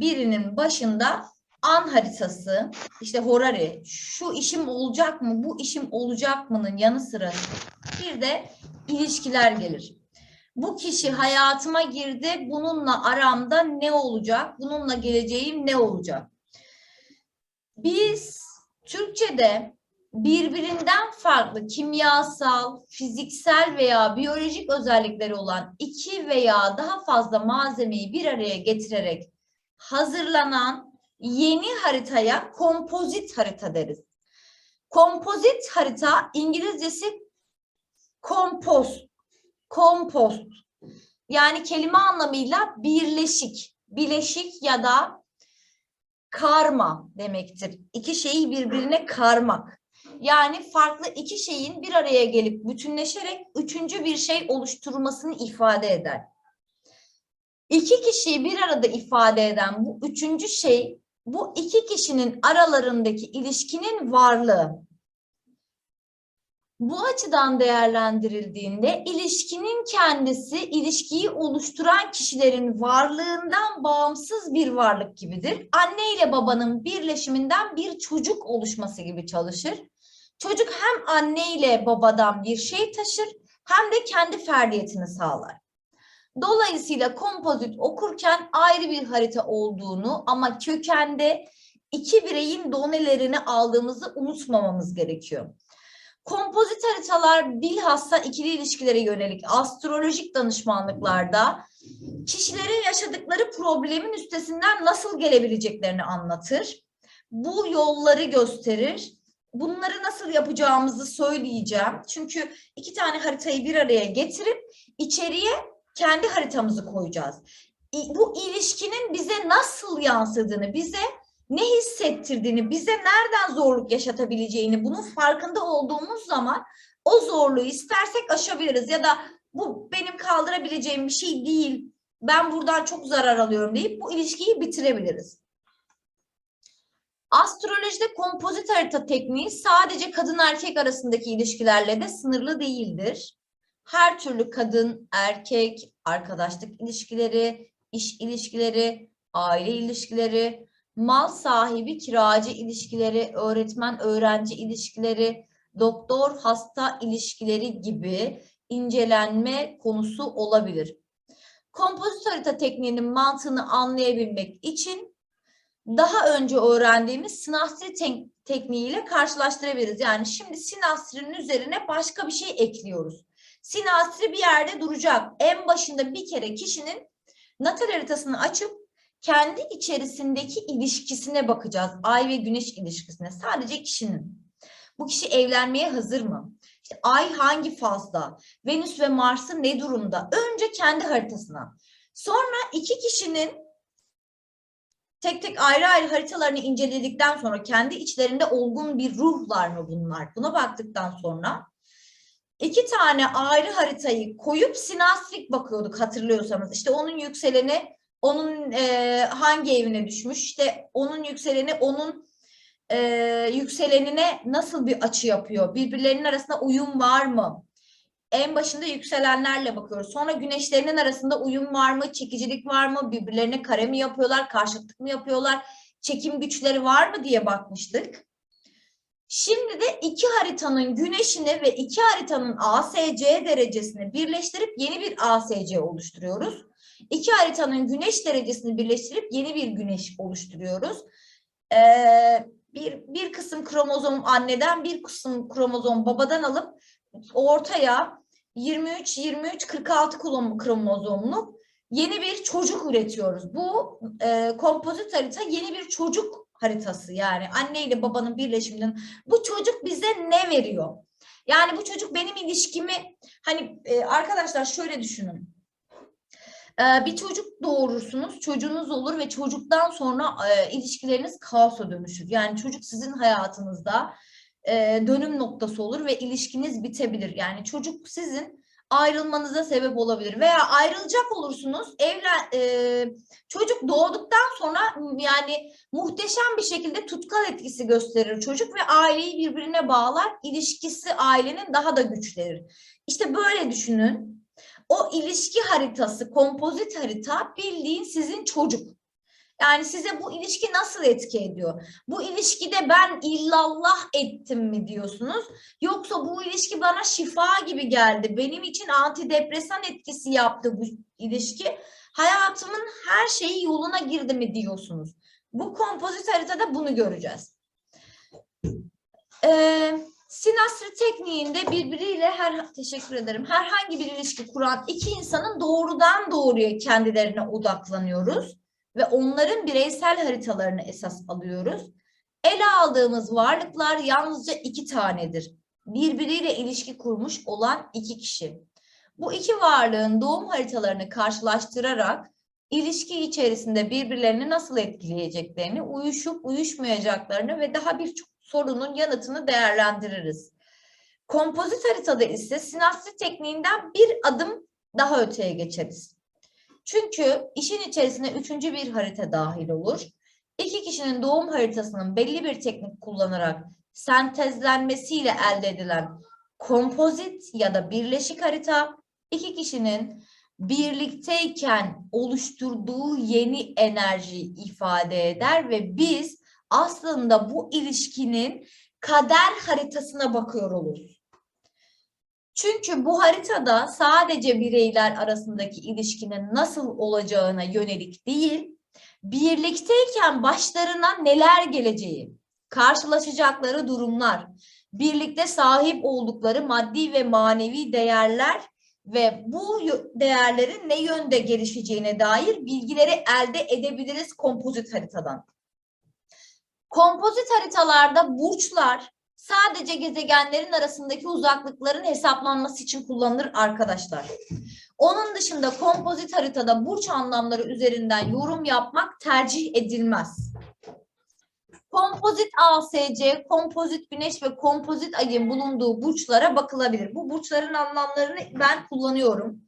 birinin başında an haritası, işte Horari, şu işim olacak mı, bu işim olacak mı'nın yanı sıra bir de ilişkiler gelir. Bu kişi hayatıma girdi, bununla aramda ne olacak, bununla geleceğim ne olacak? Biz Türkçe'de birbirinden farklı kimyasal, fiziksel veya biyolojik özellikleri olan iki veya daha fazla malzemeyi bir araya getirerek hazırlanan yeni haritaya kompozit harita deriz. Kompozit harita İngilizcesi kompost, kompost. Yani kelime anlamıyla birleşik, bileşik ya da karma demektir. İki şeyi birbirine karmak. Yani farklı iki şeyin bir araya gelip bütünleşerek üçüncü bir şey oluşturmasını ifade eder. İki kişiyi bir arada ifade eden bu üçüncü şey, bu iki kişinin aralarındaki ilişkinin varlığı. Bu açıdan değerlendirildiğinde ilişkinin kendisi ilişkiyi oluşturan kişilerin varlığından bağımsız bir varlık gibidir. Anne ile babanın birleşiminden bir çocuk oluşması gibi çalışır. Çocuk hem anne ile babadan bir şey taşır hem de kendi ferdiyetini sağlar. Dolayısıyla kompozit okurken ayrı bir harita olduğunu ama kökende iki bireyin donelerini aldığımızı unutmamamız gerekiyor. Kompozit haritalar bilhassa ikili ilişkilere yönelik astrolojik danışmanlıklarda kişilerin yaşadıkları problemin üstesinden nasıl gelebileceklerini anlatır. Bu yolları gösterir. Bunları nasıl yapacağımızı söyleyeceğim. Çünkü iki tane haritayı bir araya getirip içeriye kendi haritamızı koyacağız. Bu ilişkinin bize nasıl yansıdığını, bize ne hissettirdiğini, bize nereden zorluk yaşatabileceğini bunun farkında olduğumuz zaman o zorluğu istersek aşabiliriz ya da bu benim kaldırabileceğim bir şey değil. Ben buradan çok zarar alıyorum deyip bu ilişkiyi bitirebiliriz. Astrolojide kompozit harita tekniği sadece kadın erkek arasındaki ilişkilerle de sınırlı değildir. Her türlü kadın, erkek, arkadaşlık ilişkileri, iş ilişkileri, aile ilişkileri, mal sahibi kiracı ilişkileri, öğretmen öğrenci ilişkileri, doktor hasta ilişkileri gibi incelenme konusu olabilir. Kompozit harita tekniğinin mantığını anlayabilmek için daha önce öğrendiğimiz sinastri te- tekniğiyle karşılaştırabiliriz. Yani şimdi sinastrinin üzerine başka bir şey ekliyoruz. Sinastri bir yerde duracak. En başında bir kere kişinin natal haritasını açıp kendi içerisindeki ilişkisine bakacağız. Ay ve güneş ilişkisine. Sadece kişinin. Bu kişi evlenmeye hazır mı? İşte ay hangi fazda? Venüs ve Mars'ı ne durumda? Önce kendi haritasına. Sonra iki kişinin tek tek ayrı ayrı haritalarını inceledikten sonra kendi içlerinde olgun bir ruhlar mı bunlar? Buna baktıktan sonra iki tane ayrı haritayı koyup sinastrik bakıyorduk hatırlıyorsanız. İşte onun yükseleni onun e, hangi evine düşmüş? İşte onun yükseleni onun e, yükselenine nasıl bir açı yapıyor? Birbirlerinin arasında uyum var mı? En başında yükselenlerle bakıyoruz. Sonra güneşlerinin arasında uyum var mı? Çekicilik var mı? Birbirlerine kare mi yapıyorlar? Karşıtlık mı yapıyorlar? Çekim güçleri var mı diye bakmıştık. Şimdi de iki haritanın güneşini ve iki haritanın ASC derecesini birleştirip yeni bir ASC oluşturuyoruz. İki haritanın güneş derecesini birleştirip yeni bir güneş oluşturuyoruz. Ee, bir, bir kısım kromozom anneden bir kısım kromozom babadan alıp ortaya 23 23 46 kulom- kromozomluk yeni bir çocuk üretiyoruz. Bu e, kompozit harita yeni bir çocuk haritası yani anne ile babanın birleşiminden bu çocuk bize ne veriyor? Yani bu çocuk benim ilişkimi hani e, arkadaşlar şöyle düşünün. Ee, bir çocuk doğurursunuz, çocuğunuz olur ve çocuktan sonra e, ilişkileriniz kaosa dönüşür. Yani çocuk sizin hayatınızda e, dönüm noktası olur ve ilişkiniz bitebilir. Yani çocuk sizin ayrılmanıza sebep olabilir veya ayrılacak olursunuz. Evlen e, çocuk doğduktan sonra yani muhteşem bir şekilde tutkal etkisi gösterir çocuk ve aileyi birbirine bağlar. İlişkisi ailenin daha da güçlenir. İşte böyle düşünün. O ilişki haritası, kompozit harita bildiğin sizin çocuk. Yani size bu ilişki nasıl etki ediyor? Bu ilişkide ben illallah ettim mi diyorsunuz? Yoksa bu ilişki bana şifa gibi geldi. Benim için antidepresan etkisi yaptı bu ilişki. Hayatımın her şeyi yoluna girdi mi diyorsunuz? Bu kompozit haritada bunu göreceğiz. Ee, sinastri tekniğinde birbiriyle her teşekkür ederim. Herhangi bir ilişki kuran iki insanın doğrudan doğruya kendilerine odaklanıyoruz ve onların bireysel haritalarını esas alıyoruz. Ele aldığımız varlıklar yalnızca iki tanedir. Birbiriyle ilişki kurmuş olan iki kişi. Bu iki varlığın doğum haritalarını karşılaştırarak ilişki içerisinde birbirlerini nasıl etkileyeceklerini, uyuşup uyuşmayacaklarını ve daha birçok sorunun yanıtını değerlendiririz. Kompozit haritada ise sinastri tekniğinden bir adım daha öteye geçeriz. Çünkü işin içerisine üçüncü bir harita dahil olur. İki kişinin doğum haritasının belli bir teknik kullanarak sentezlenmesiyle elde edilen kompozit ya da birleşik harita iki kişinin birlikteyken oluşturduğu yeni enerji ifade eder ve biz aslında bu ilişkinin kader haritasına bakıyor oluruz. Çünkü bu haritada sadece bireyler arasındaki ilişkinin nasıl olacağına yönelik değil, birlikteyken başlarına neler geleceği, karşılaşacakları durumlar, birlikte sahip oldukları maddi ve manevi değerler ve bu değerlerin ne yönde gelişeceğine dair bilgileri elde edebiliriz kompozit haritadan. Kompozit haritalarda burçlar sadece gezegenlerin arasındaki uzaklıkların hesaplanması için kullanılır arkadaşlar. Onun dışında kompozit haritada burç anlamları üzerinden yorum yapmak tercih edilmez. Kompozit ASC, kompozit güneş ve kompozit ayın bulunduğu burçlara bakılabilir. Bu burçların anlamlarını ben kullanıyorum.